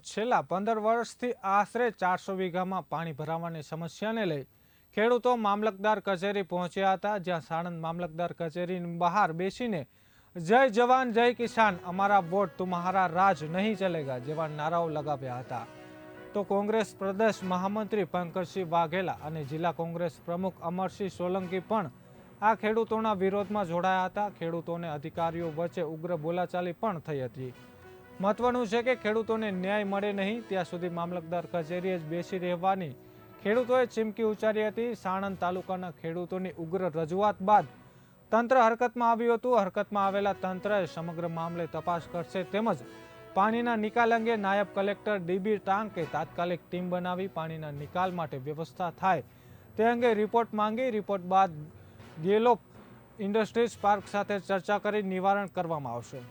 છેલ્લા પંદર વર્ષથી આશરે ચારસો વીઘામાં પાણી ભરાવાની સમસ્યાને લઈ ખેડૂતો મામલતદાર કચેરી પહોંચ્યા હતા, જ્યાં સાણંદ મામલતદાર કચેરીની બહાર બેસીને, જય જવાન, જય કિસાન, અમારા વોટ તુમ્હારા રાજ નહીં ચલેગા, જેવા નારાઓ લગાવ્યા હતા. તો કોંગ્રેસ પ્રદેશ મહામંત્રી પંકજસિંહ વાઘેલા અને જિલ્લા કોંગ્રેસ પ્રમુખ અમરસિંહ સોલંકી પણ આ ખેડૂતોના વિરોધમાં જોડાયા હતા. ખેડૂતોને અધિકારીઓ વચ્ચે ઉગ્ર બોલાચાલી પણ થઈ હતી. મહત્વનું છે કે ખેડૂતોને ન્યાય મળે નહીં. ત્યાં સુધી મામલતદાર કચેરીએ જ બેસી રહેવાની. ખેડૂતોએ ચીમકી ઉચ્ચારી હતી, સાણંદ તાલુકાના ખેડૂતોની ઉગ્ર રજૂઆત બાદ તંત્ર હરકતમાં આવ્યું હતું. હરકતમાં આવેલા તંત્રએ સમગ્ર મામલે તપાસ કરશે તેમજ પાણીના નિકાલ અંગે નાયબ કલેક્ટર ડીબી ટાંકે તાત્કાલિક ટીમ બનાવી પાણીના નિકાલ માટે વ્યવસ્થા થાય તે અંગે રિપોર્ટ માંગી. રિપોર્ટ બાદ ગેલોપ ઇન્ડસ્ટ્રીઝ પાર્ક સાથે ચર્ચા કરી નિવારણ કરવામાં આવશે.